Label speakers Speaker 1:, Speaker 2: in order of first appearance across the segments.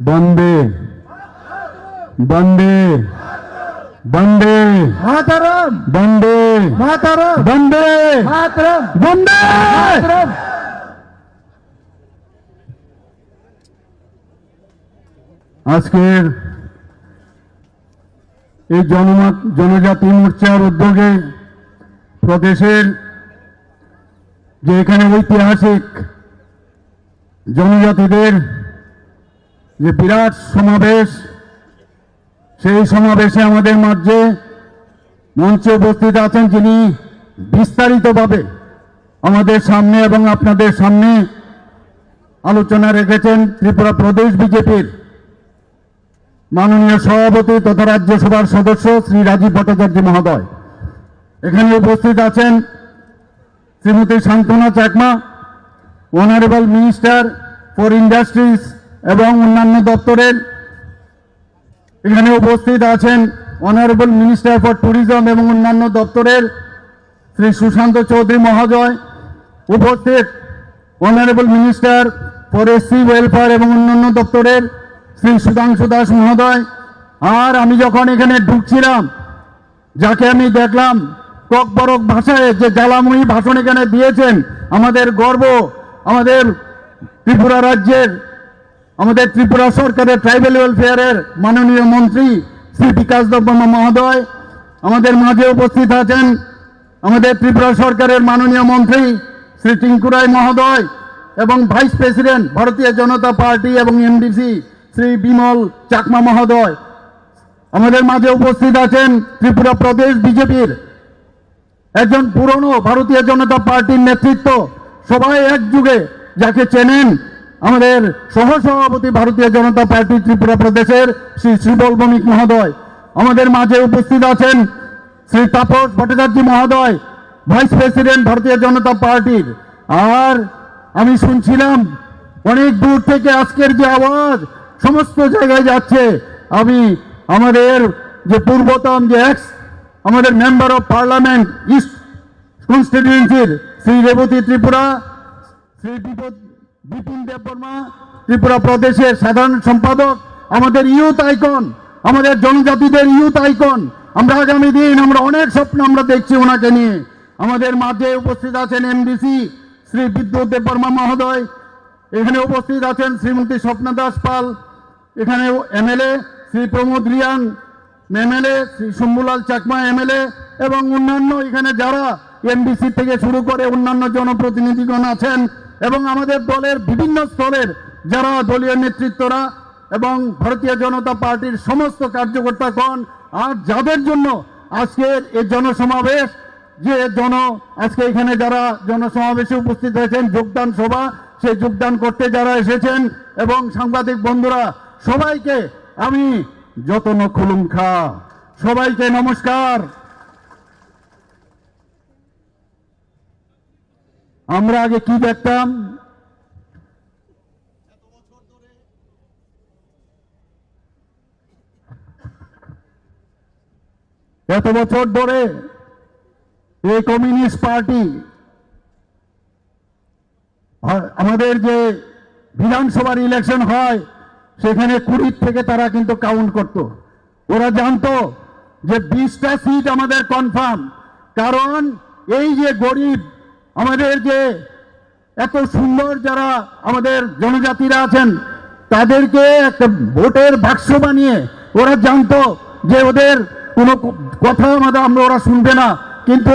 Speaker 1: বন্দে বন্দে বন্দে
Speaker 2: মাতারাম
Speaker 1: বন্দে
Speaker 2: মাতারাম
Speaker 1: বন্দে
Speaker 2: মাতারাম
Speaker 1: বন্দে।
Speaker 2: মাতারাম।
Speaker 1: আজকের এই জনমত জনজাতি মোর্চার উদ্যোগে প্রদেশের যে এখানে ঐতিহাসিক জনজাতিদের যে বিরাট সমাবেশ, সেই সমাবেশে আমাদের মাঝে মঞ্চে উপস্থিত আছেন যিনি বিস্তারিতভাবে আমাদের সামনে এবং আপনাদের সামনে আলোচনা রেখেছেন ত্রিপুরা প্রদেশ বিজেপির মাননীয় সভাপতি তথা রাজ্যসভার সদস্য শ্রী রাজীব ভট্টাচার্য মহোদয়। এখানে উপস্থিত আছেন Shrimati Shantana Chakma, honourable minister for industries এবং অন্যান্য দপ্তরের এখানে উপস্থিত আছেন অনারেবল মিনিস্টার ফর ট্যুরিজম এবং অন্যান্য দপ্তরের শ্রী সুশান্ত চৌধুরী মহোদয় উপস্থিত honourable minister for SC welfare এবং অন্যান্য দপ্তরের শ্রী সুধাংশু দাস মহোদয়। আর আমি যখন এখানে ঢুকছিলাম, যাকে আমি দেখলাম টকবরক ভাষায় যে জ্বালাময়ী ভাষণ এখানে দিয়েছেন, আমাদের গর্ব, আমাদের ত্রিপুরা রাজ্যের আমাদের ত্রিপুরা সরকারের ট্রাইবেল ওয়েলফেয়ারের মাননীয় মন্ত্রী শ্রী বিকাশ দেববর্মা মহোদয়, আমাদের মাঝে উপস্থিত আছেন আমাদের ত্রিপুরা সরকারের মাননীয় মন্ত্রী শ্রী টিঙ্কুরাই মহোদয় এবং vice president Bharatiya Janata party এবং এমডিসি শ্রী বিমল চাকমা মহোদয়। আমাদের মাঝে উপস্থিত আছেন ত্রিপুরা প্রদেশ বিজেপির একজন পুরনো ভারতীয় জনতা পার্টির নেতৃত্ব। সবাই এক যুগে যাকে চেনেন আমাদের সহসভাপতি ভারতীয় জনতা পার্টি ত্রিপুরা প্রদেশের শ্রী শ্রীবল বণিক মহোদয়। আমাদের মাঝে উপস্থিত আছেন শ্রী তাপস ভট্টাচার্য মহোদয়, ভাইস প্রেসিডেন্ট ভারতীয় জনতা পার্টির। আর আমি শুনছিলাম, অনেক দূর থেকে আজকের যে আওয়াজ, সমস্ত জায়গায় যাচ্ছে। আমি আমাদের যে পূর্বতন যে এক্স আমাদের মেম্বার অফ পার্লামেন্ট ইস্ট কনস্টিটিউয়েন্সির শ্রী রেবতী ত্রিপুরা, শ্রী বিপদ- বিপিন দেববর্মা, ত্রিপুরা প্রদেশের সাধারণ সম্পাদক, আমাদের ইউথ আইকন, আমাদের জনজাতিদের ইউথ আইকন। আমরা আগামী দিন, আমরা অনেক স্বপ্ন আমরা দেখছি ওনাকে নিয়ে। আমাদের মাঝে উপস্থিত আছেন এমডিসি শ্রী বিদ্যুৎ দেববর্মা মহোদয়, এখানে উপস্থিত আছেন শ্রীমতী স্বপ্না দাস পাল, এখানে MLA Shri Pramod Reang, MLA Shri Shambhulal Chakma, MLA এবং অন্যান্য এখানে যারা এমডিসি থেকে শুরু করে অন্যান্য জনপ্রতিনিধিগণ আছেন এবং আমাদের দলের বিভিন্ন স্তরের যারা দলীয় নেতৃত্বরা এবং ভারতীয় জনতা পার্টির সমস্ত কার্যকর্তা কার্যকর্তাগণ আর যাদের জন্য আজকের এই জনসমাবেশ, যে জন, আজকে এখানে যারা জনসমাবেশে উপস্থিত হয়েছেন, যোগদান সভা, সেই যোগদান করতে যারা এসেছেন এবং সাংবাদিক বন্ধুরা, সবাইকে আমি যতন খুলুমখা সবাইকে নমস্কার। আমরা আগে কি দেখতাম? এত বছর ধরে এই কমিউনিস্ট পার্টি আমাদের যে বিধানসভার ইলেকশন হয়, সেখানে কুড়ির থেকে তারা কিন্তু কাউন্ট করত। ওরা জানতো যে বিশটা সিট আমাদের কনফার্ম কারণ এই যে গরিব আমাদের যে এত সুন্দর যারা আমাদের জনজাতিরা আছেন, তাদেরকে একটা ভোটের বাক্স বানিয়ে ওরা জানতো যে ওদের কোনো কথা আমাদের, আমরা ওরা শুনবে না। কিন্তু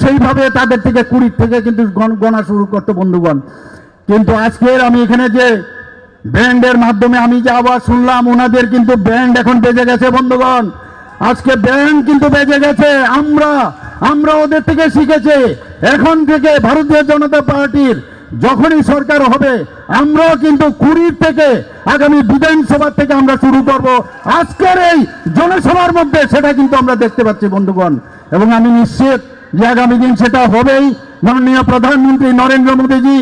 Speaker 1: সেইভাবে তাদের থেকে কুড়ির থেকে কিন্তু গণ- শুরু করতো বন্ধুগণ। কিন্তু আজকের আমি এখানে যে ব্যান্ডের মাধ্যমে আমি যে আওয়াজ শুনলাম, ওনাদের কিন্তু ব্যান্ড এখন বেজে গেছে বন্ধুগণ। আজকে ব্যান্ড কিন্তু বেজে গেছে, আমরা আমরা ওদের থেকে শিখেছি। এখন থেকে ভারতীয় জনতা পার্টির যখনই সরকার হবে, আমরাও কিন্তু কুড়ির থেকে আগামী বিধানসভা থেকে আমরা শুরু করব। আজকের এই জনসভার মধ্যে সেটা কিন্তু আমরা দেখতে পাচ্ছি, বন্ধুগণ। এবং আমি নিশ্চিত যে আগামী দিন সেটা হবেই। মাননীয় প্রধানমন্ত্রী নরেন্দ্র মোদীজি,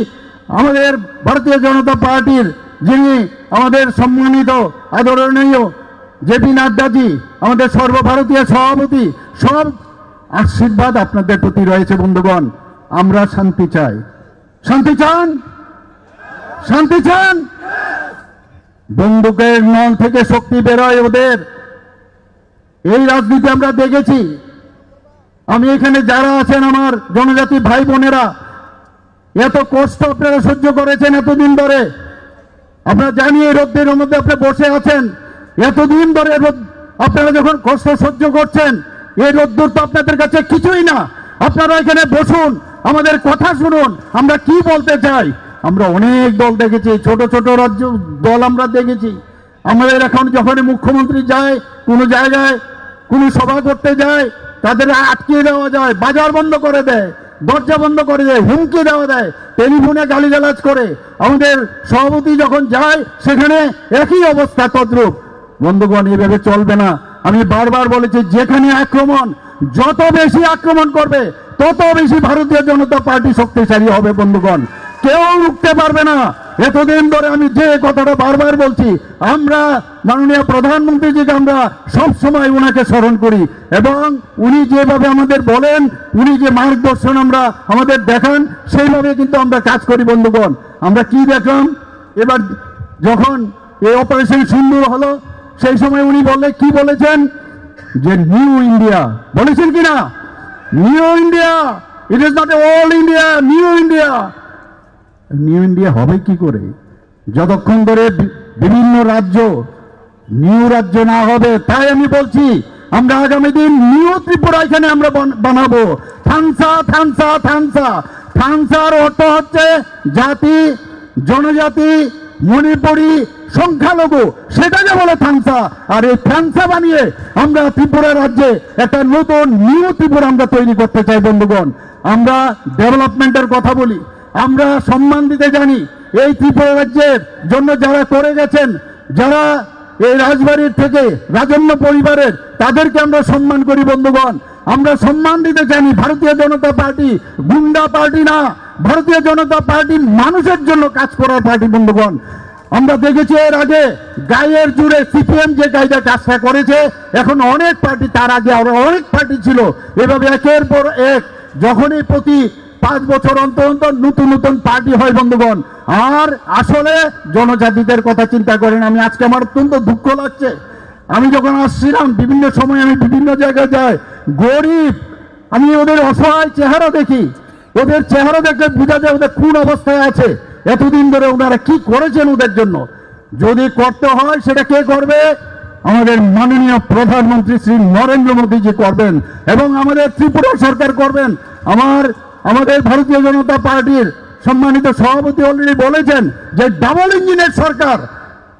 Speaker 1: আমাদের ভারতীয় জনতা পার্টির যিনি আমাদের সম্মানিত, আদরণীয় জেপি নাড্ডাজি, আমাদের সর্বভারতীয় সভাপতি, সব আশীর্বাদ আপনাদের প্রতি রয়েছে, বন্ধুগণ। আমরা শান্তি চাই। শান্তি চান? শান্তি চান? বন্দুকের নল থেকে শক্তি বেরোয় ওদের। এই রাজনীতি আমরা দেখেছি। আমি এখানে যারা আছেন আমার জনজাতি ভাই বোনেরা, এত কষ্ট আপনারা সহ্য করেছেন এতদিন ধরে। আপনারা জানি এই রোদ্রের মধ্যে আপনি বসে আছেন। এতদিন ধরে আপনারা যখন কষ্ট সহ্য করছেন এই রোদ্দুর তো আপনাদের কাছে কিছুই না। আপনারা এখানে বসুন, আমাদের কথা শুনুন, আমরা কি বলতে চাই? আমরা অনেক দল দেখেছি, ছোট ছোট রাজ্য দল আমরা দেখেছি। আমাদের এখন যখন মুখ্যমন্ত্রী যায়, কোনো জায়গায় কোনো সভা করতে যায়, তাদের আটকে দেওয়া যায়, বাজার বন্ধ করে দেয়, দরজা বন্ধ করে দেয়, হুমকি দেওয়া দেয়, টেলিফোনে গালিগালাজ করে। আমাদের সভাপতি যখন যায়, সেখানে একই অবস্থা তদ্রুপ। বন্ধুগণ, এভাবে চলবে না। আমি বারবার বলেছি, যেখানে আক্রমণ, যত বেশি আক্রমণ করবে, তত বেশি ভারতীয় জনতা পার্টি শক্তিশালী হবে, বন্ধুগণ। কেউ রুখতে পারবে না। এতদিন ধরে আমি যে কথাটা বারবার বলছি, আমরা মাননীয় প্রধানমন্ত্রীজিকে আমরা সব সময় ওনাকে স্মরণ করি এবং উনি যেভাবে আমাদের বলেন, উনি যে মার্গদর্শন আমরা আমাদের দেখান, সেইভাবে কিন্তু আমরা কাজ করি, বন্ধুগণ। আমরা কি দেখলাম? এবার যখন এই অপারেশন সিন্দুর হলো সেই সময় উনি বললে কি বলেছেন? যে নিউ ইন্ডিয়া বলেছেন কি না new India it is not all India new India new India হবে কি করে? যতক্ষণ ধরে বিভিন্ন রাজ্য নিউ রাজ্য না হবে, তাই আমি বলছি, আমরা আগামী দিন নিউ ত্রিপুরা এখানে আমরা বান- বানাবো। থানসা থানসা থানসা। থানসার অর্থ হচ্ছে জাতি, জনজাতি, মণিপুরি সংখ্যালঘু, সেটাকে বলে থানসা। আর এই থানসা বানিয়ে আমরা ত্রিপুরা রাজ্যে একটা নতুন নিউ ত্রিপুরা আমরা তৈরি করতে চাই, বন্ধুগণ। আমরা ডেভেলপমেন্টের কথা বলি। আমরা সম্মান দিতে জানি এই ত্রিপুরা রাজ্যের জন্য যারা করে গেছেন, যারা এই রাজবাড়ির থেকে রাজন্য পরিবারের, তাদেরকে আমরা সম্মান করি, বন্ধুগণ। আমরা সম্মান দিতে জানি ভারতীয় জনতা পার্টি গুন্ডা পার্টি না। ভারতীয় জনতা পার্টি মানুষের জন্য কাজ করার পার্টি, বন্ধুগণ। আমরা দেখেছি এর আগে গায়ের জুড়ে সিপিএম যে কায়দা কাজটা করেছে, এখন অনেক পার্টি তার আগে আরও অনেক পার্টি ছিল। এভাবে একের পর এক যখনই প্রতি পাঁচ বছর অন্তর অন্তর নতুন নতুন পার্টি হয় বন্ধুগণ, আর আসলে জনজাতিদের কথা চিন্তা করেন আমি, আজকে আমার অত্যন্ত দুঃখ লাগছে। আমি যখন আসছিলাম, বিভিন্ন সময় আমি বিভিন্ন জায়গায় যাই, গরিব, আমি ওদের অসহায় চেহারা দেখি। ওদের চেহারা দেখলে বোঝা যায় ওদের কোন অবস্থায় আছে। এতদিন ধরে ওনারা কি করেছেন ওদের জন্য? যদি করতে হয়, সেটা কে করবে? আমাদের মাননীয় প্রধানমন্ত্রী শ্রী নরেন্দ্র মোদীজি করবেন এবং আমাদের ত্রিপুরা সরকার করবেন। আমার, আমাদের ভারতীয় জনতা পার্টির সম্মানিত সভাপতি অলরেডি বলেছেন যে ডাবল ইঞ্জিনের সরকার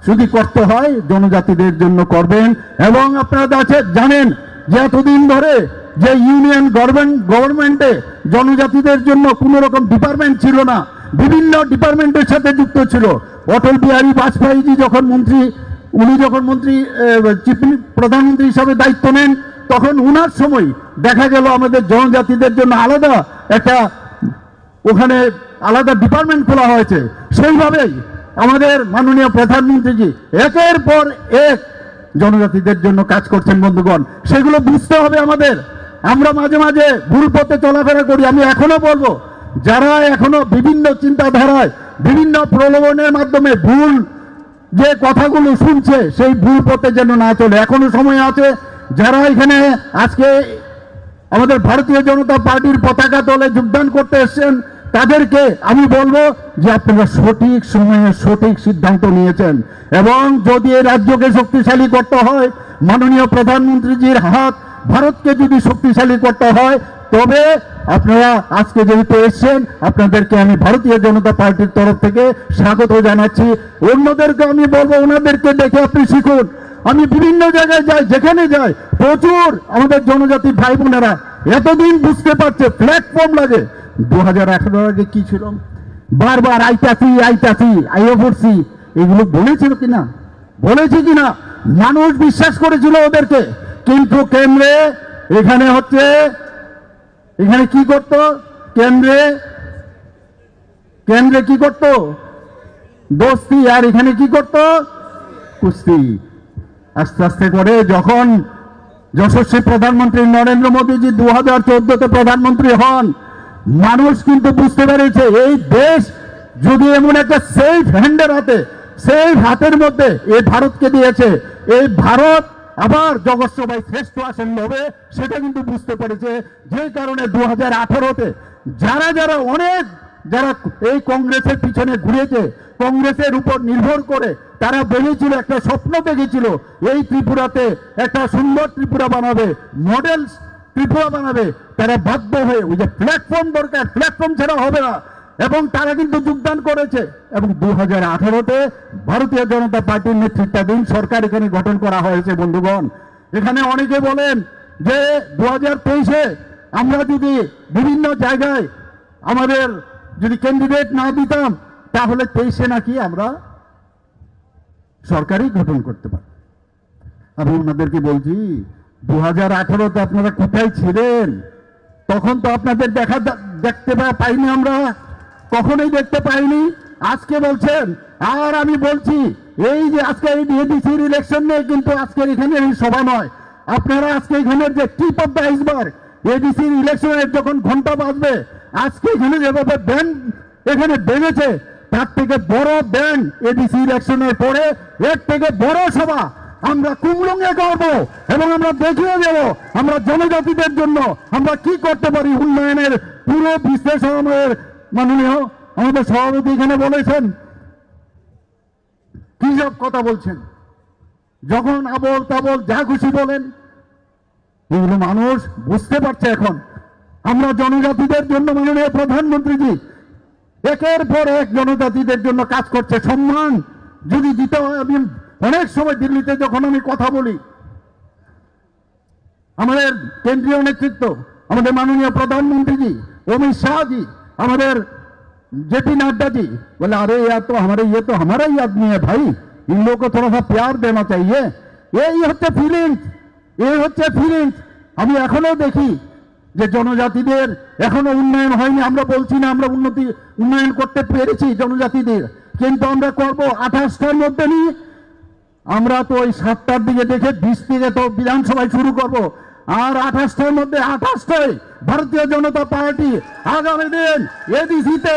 Speaker 1: যদি করতে হয়, জনজাতিদের জন্য করবেন। এবং আপনারা আছে, জানেন যে এতদিন ধরে যে ইউনিয়ন গভর্নমেন্ট, গভর্নমেন্টে জনজাতিদের জন্য কোনো রকম ডিপার্টমেন্ট ছিল না। বিভিন্ন ডিপার্টমেন্টের সাথে যুক্ত ছিল। অটল বিহারী বাজপেয়ীজি যখন মন্ত্রী, উনি যখন মন্ত্রী চিফ প্রধানমন্ত্রী হিসাবে দায়িত্ব নেন, তখন উনার সময় দেখা গেল আমাদের জনজাতিদের জন্য আলাদা একটা ওখানে আলাদা ডিপার্টমেন্ট খোলা হয়েছে। সেইভাবেই আমাদের মাননীয় প্রধানমন্ত্রীজি একের পর এক জনজাতিদের জন্য কাজ করছেন বন্ধুগণ। সেগুলো বুঝতে হবে আমাদের। আমরা মাঝে মাঝে ভুল পথে চলাফেরা করি, আমি এখনও বলব যারা এখনও বিভিন্ন চিন্তাধারায়, বিভিন্ন প্রলোভনের মাধ্যমে ভুল যে কথাগুলো শুনছে, সেই ভুল পথে যেন না চলে। এখনও সময় আছে, যারা এখানে আজকে আমাদের ভারতীয় জনতা পার্টির পতাকা দলে যোগদান করতে এসেছেন, তাদেরকে আমি বলব যে আপনারা সঠিক সময়ে সঠিক সিদ্ধান্ত নিয়েছেন এবং যদি এই রাজ্যকে শক্তিশালী করতে হয়, মাননীয় প্রধানমন্ত্রীজির হাত ভারতকে যদি শক্তিশালী করতে হয়, তবে আপনারা আজকে যেহেতু এসছেন, আপনাদেরকে আমি ভারতীয় জনতা পার্টির তরফ থেকে স্বাগত জানাচ্ছি। অন্যদেরকে আমি বলব, ওনাদেরকে দেখে আপনি শিখুন। আমি বিভিন্ন জায়গায় যাই, যেখানে যাই, প্রচুর আমাদের জনজাতি ভাই বোনেরা এতদিন বুঝতে পারছে প্ল্যাটফর্ম লাগে। দু হাজার আঠারো আগে কি ছিল? বারবার আইতাছি আইতাছি আইও পড়ছি এগুলো বলেছিল কিনা? বলেছে কিনা? মানুষ বিশ্বাস করেছিল ওদেরকে। কিন্তু কেন্দ্রে এখানে হচ্ছে, এখানে কি করত? কেন্দ্রে কেন্দ্রে কি করত? দোস্তি, আর এখানে কি করত? কুস্তি। আস্তে আস্তে করে যখন যশস্বী প্রধানমন্ত্রী নরেন্দ্র মোদীজি দু হাজার চোদ্দতে প্রধানমন্ত্রী হন, মানুষ কিন্তু বুঝতে পেরেছে, এই দেশ যদি এমন একটা সেফ হ্যান্ডের হাতে সেই হাতের মধ্যে এই ভারতকে দিয়েছে, এই ভারত আবার জগৎ সবাই শ্রেষ্ঠ আসেন হবে, সেটা কিন্তু বুঝতে পেরেছে যে কারণে দু হাজার আঠারোতে যারা যারা অনেক যারা এই কংগ্রেসের পিছনে ঘুরেছে, কংগ্রেসের উপর নির্ভর করে, তারা ভেবেছিল একটা স্বপ্ন দেখেছিল, এই ত্রিপুরাতে একটা সুন্দর ত্রিপুরা বানাবে মডেল ত্রিপুরা বানাবে, তারা বাধ্য হয়ে ওই যে প্ল্যাটফর্ম দরকার প্ল্যাটফর্ম ছাড়া হবে না। এবং তারা কিন্তু যোগদান করেছে। এবং দু হাজার আঠারোতে ভারতীয় জনতা পার্টির নেতৃত্বাধীন সরকার এখানে গঠন করা হয়েছে, বন্ধুগণ। এখানে অনেকে বলেন যে দু হাজার তেইশে আমরা যদি বিভিন্ন জায়গায় আমাদের যদি ক্যান্ডিডেট না দিতাম, তাহলে তেইশে নাকি আমরা সরকারই গঠন করতে পারি আমি ওনাদেরকে বলছি দু হাজার আঠারোতে আপনারা কোথায় ছিলেন? তখন তো আপনাদের দেখা দেখতে পাইনি আমরা। কখনোই দেখতে পাইনি। আজকে বলছেন, আর আমি বলছি, এই যে আজকে এই ডিএডিসির ইলেকশন নিয়ে কিন্তু আজকের এখানে এই সভা নয়। আপনারা আজকে এখানের যে টিপ অফ দ্য আইসবার্গ এডিসির ইলেকশনের যখন ঘণ্টা বাজবে, আজকে এখানে যেভাবে ব্যান্ড এখানে বেড়েছে, তার থেকে বড় ব্যান্ড এডিসি ইলেকশনের পরে, এর থেকে বড় সভা আমরা কুমলুঙ্গে করব এবং আমরা দেখিয়ে দেব আমরা জনজাতিদের জন্য আমরা কি করতে পারি উন্নয়নের পুরো বিশ্লেষণ আমাদের মাননীয় আমাদের সভাপতি এখানে বলেছেন, কি সব কথা বলছেন? যখন আবল তাবল যা খুশি বলেন, এগুলো মানুষ বুঝতে পারছে এখন। আমরা জনজাতিদের জন্য মাননীয় প্রধানমন্ত্রীজি, একের পর এক জনজাতিদের জন্য কাজ করছে। সম্মান যদি দিতে হয়, আমি অনেক সময় দিল্লিতে যখন আমি কথা বলি, আমাদের কেন্দ্রীয় নেতৃত্ব, আমাদের মাননীয় প্রধানমন্ত্রীজি, অমিত শাহজি আমাদের जेपी नड्डा जी बोले अरे यार तो हमारे ये तो हमारा ही आदमी है भाई इन लोगों को थोड़ा सा प्यार देना चाहिए এই হচ্ছে ফিলিংস এই হচ্ছে ফিলিংস আমি এখনো দেখি যে জনজাতিদের এখনো উন্নয়ন হয়নি আমরা বলছি না আমরা উন্নতি উন্নয়ন করতে পেরেছি জনজাতিদের কিন্তু আমরা করব আঠাশটার মধ্যে নিয়ে আমরা তো ওই সাতটার দিকে দেখে বিশ থেকে তো বিধানসভায় শুরু করব আর আঠাশটার মধ্যে আঠাশটায় ভারতীয় জনতা পার্টি আগামী দিন এডিসিতে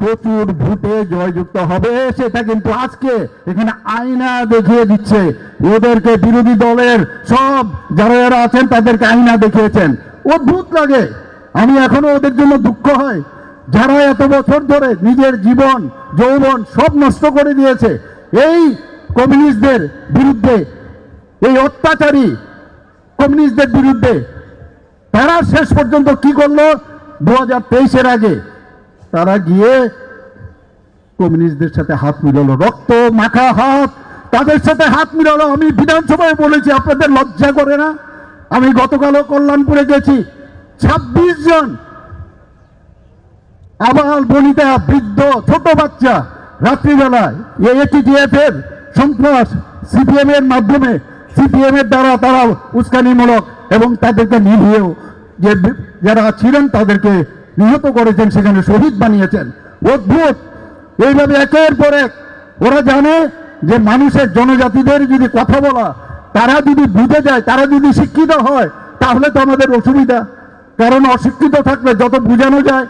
Speaker 1: প্রচুর ভোটে জয়যুক্ত হবে, সেটা কিন্তু আজকে এখানে আয়না দেখিয়ে দিচ্ছে। ওদেরকে বিরোধী দলের সব যারা যারা আছেন, তাদেরকে আয়না দেখিয়েছেন। অদ্ভুত লাগে। আমি এখনও ওদের জন্য দুঃখ হয়। যারা এত বছর ধরে নিজের জীবন, যৌবন সব নষ্ট করে দিয়েছে, এই কমিউনিস্টদের বিরুদ্ধে এই অত্যাচারী কমিউনিস্টদের বিরুদ্ধে। তারা শেষ পর্যন্ত কি করল? দু হাজার তেইশের আগে তারা গিয়ে কমিউনিস্টদের সাথে হাত মিলালো, রক্ত মাখা হাত। তাদের সাথে হাত মিলালো। আমি বিধানসভায় বলেছি, আপনাদের লজ্জা করে না। আমি গতকালও কল্যাণপুরে গেছি। ছাব্বিশ জন আবাল বনিতা, বৃদ্ধ, ছোট বাচ্চা রাত্রিবেলায় এটিটিএফ এর সন্ত্রাস, সিপিএম এর মাধ্যমে সিপিএম এর দ্বারা তারা উস্কানিমূলক এবং তাদেরকে নিভিয়েও যে যারা ছিলেন তাদেরকে নিহত করেছেন, সেখানে শহীদ বানিয়েছেন। অদ্ভুত! এইভাবে একের পর এক ওরা জানে যে মানুষের জনজাতিদের যদি কথা বলা, তারা যদি বুঝে যায়, তারা যদি শিক্ষিত হয়, তাহলে তো আমাদের অসুবিধা। কারণ অশিক্ষিত থাকলে যত বোঝানো যায়,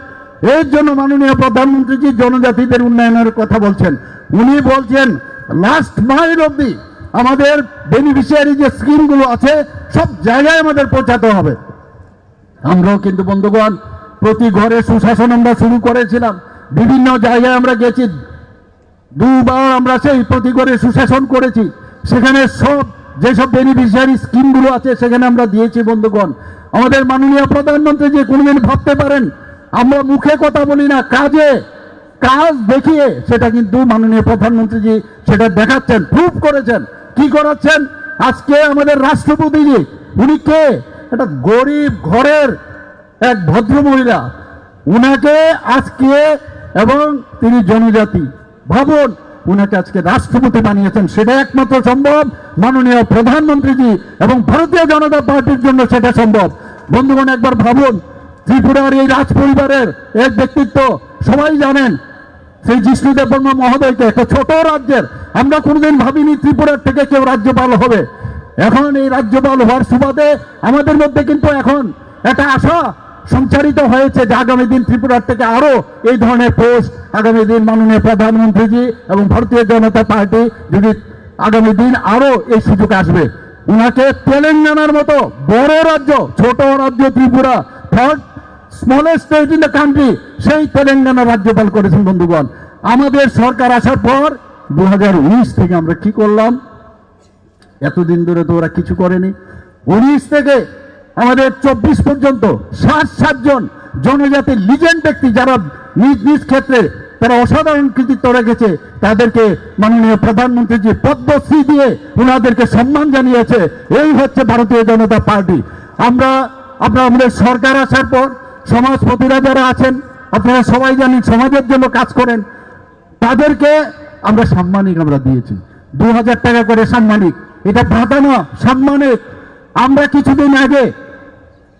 Speaker 1: এর জন্য মাননীয় প্রধানমন্ত্রীজি জনজাতিদের উন্নয়নের কথা বলছেন। উনি বলছেন লাস্ট মাইল অব্দি আমাদের বেনিফিশিয়ারি যে স্কিমগুলো আছে, সব জায়গায় আমাদের পৌঁছাতে হবে। আমরাও কিন্তু বন্ধুগণ, প্রতি ঘরে সুশাসন আমরা শুরু করেছিলাম। বিভিন্ন জায়গায় আমরা গেছি। দুবার আমরা সেই প্রতি ঘরে সুশাসন করেছি। সেখানে সব, যেসব বেনিফিশিয়ারি স্কিমগুলো আছে, সেখানে আমরা দিয়েছি বন্ধুগণ। আমাদের মাননীয় প্রধানমন্ত্রী যে কোনোদিন ভাবতে পারেন, আমরা মুখে কথা বলি না, কাজে, কাজ দেখিয়ে, সেটা কিন্তু মাননীয় প্রধানমন্ত্রীজি সেটা দেখাচ্ছেন প্রুভ করেছেন। কি করাচ্ছেন? আজকে আমাদের রাষ্ট্রপতিজি উনি কে? একটা গরিব ঘরের এক ভদ্র মহিলা উনাকে আজকে এবং তিনি জনজাতি। ভাবুন, উনাকে আজকে রাষ্ট্রপতি বানিয়েছেন। সেটা একমাত্র সম্ভব। মাননীয় প্রধানমন্ত্রীজি এবং ভারতীয় জনতা পার্টির জন্য সেটা সম্ভব। বন্ধুগণ, একবার ভাবুন, ত্রিপুরার এই রাজ পরিবারের এক ব্যক্তিত্ব সবাই জানেন সেই জিষ্ণুদেব বর্মা মহোদয়কে, একটা ছোট রাজ্যের, আমরা কোনোদিন ভাবিনি ত্রিপুরার থেকে কেউ রাজ্যপাল হবে। এখন এই রাজ্যপাল হওয়ার সুবাদে আমাদের মধ্যে কিন্তু এখন একটা আশা সঞ্চারিত হয়েছে যে আগামী দিন ত্রিপুরার থেকে আরও এই ধরনের পোস্ট, আগামী দিন মাননীয় প্রধানমন্ত্রীজি এবং ভারতীয় জনতা পার্টি যদি আগামী দিন আরও এই সুযোগ আসবে। উনাকে তেলেঙ্গানার মতো বড় রাজ্য, ছোট রাজ্য Tripura third smallest state in the country সেই তেলেঙ্গানা রাজ্যপাল করেছেন বন্ধুগণ। আমাদের সরকার আসার পর দু থেকে আমরা কি করলাম? এতদিন ধরে তো ওরা কিছু করেনি। উনিশ থেকে আমাদের চব্বিশ পর্যন্ত ষাট ষাটজন জনজাতির লিজেন্ড ব্যক্তি যারা নিজ নিজ ক্ষেত্রে তারা অসাধারণ কৃতিত্ব রেখেছে, তাদেরকে মাননীয় প্রধানমন্ত্রীজি পদ্মশ্রী দিয়ে ওনাদেরকে সম্মান জানিয়েছে। এই হচ্ছে ভারতীয় জনতা পার্টি। আমরা আপনারা আমাদের সরকার আসার পর সমাজপতিরা যারা আছেন, আপনারা সবাই জানেন, সমাজের জন্য কাজ করেন, তাদেরকে আমরা সাম্মানিক আমরা দিয়েছি। দু হাজার টাকা করে সাম্মানিক। এটা ভাতা না, সাম্মানিক। আমরা কিছুদিন আগে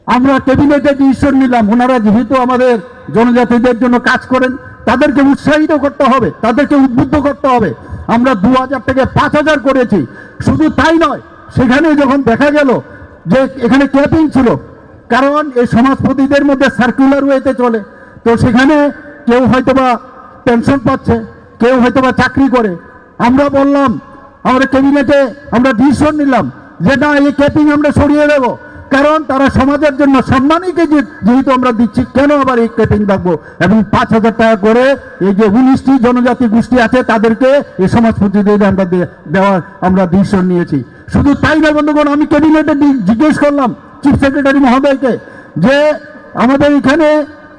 Speaker 1: আমরা ক্যাবিনেটে ডিসিশন নিলাম, ওনারা যেহেতু আমাদের জনজাতিদের জন্য কাজ করেন, তাদেরকে উৎসাহিত করতে হবে, তাদেরকে উদ্বুদ্ধ করতে হবে। আমরা দু হাজার থেকে পাঁচ হাজার করেছি। শুধু তাই নয়, সেখানে যখন দেখা গেল যে এখানে ক্যাপিং ছিল কারণ এই সমাজপতিদের মধ্যে সার্কুলার ওয়েতে চলে। তো সেখানে কেউ হয়তোবা পেনশন পাচ্ছে, কেউ হয়তোবা চাকরি করে। আমরা বললাম আমরা ক্যাবিনেটে আমরা ডিসিশন নিলাম যে না, এই ক্যাপিং আমরা সরিয়ে দেব। কারণ তারা সমাজের জন্য সম্মানীকে যেহেতু আমরা দিচ্ছি, কেন আবার এই ক্যাপিং রাখব? এবং পাঁচ হাজার টাকা করে এই যে উনিশটি জনজাতি গোষ্ঠী আছে, তাদেরকে এই সমাজ প্রতিনিধিদের আমরা দেওয়ার আমরা ডিসিশন নিয়েছি। শুধু তাই না, বন্ধুগণ, আমি ক্যাবিনেটে জিজ্ঞেস করলাম চিফ সেক্রেটারি মহোদয়কে যে আমাদের এখানে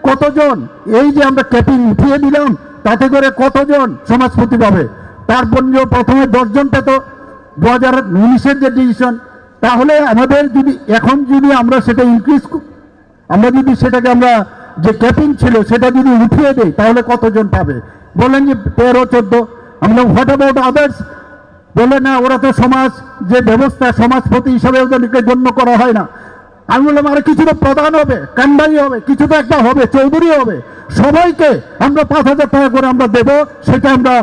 Speaker 1: কতজন, এই যে আমরা ক্যাপিং উঠিয়ে দিলাম, তাতে করে কতজন সমাজপতি পাবে? তারপর প্রথমে দশজন পেত দু হাজার উনিশের যে ডিসিশন তাহলে আমাদের যদি, এখন যদি আমরা সেটা ইনক্রিজ আমরা যদি সেটাকে আমরা যে ক্যাপিং ছিল সেটা যদি উঠিয়ে দেই, তাহলে কতজন পাবে? বললেন যে তেরো, চোদ্দ। আমরা হোয়াট অ্যাবাউট আদার্স বলে না, ওরা তো সমাজ, যে ব্যবস্থা সমাজপতি হিসাবে ওদেরকে গণ্য করা হয় না। আমি বললাম, আরে কিছু তো প্রধান হবে, কান্ডারি হবে কিছু তো একটা হবে, চৌধুরী হবে। সবাইকে আমরা পাঁচ হাজার টাকা করে আমরা দেবো, সেটা আমরা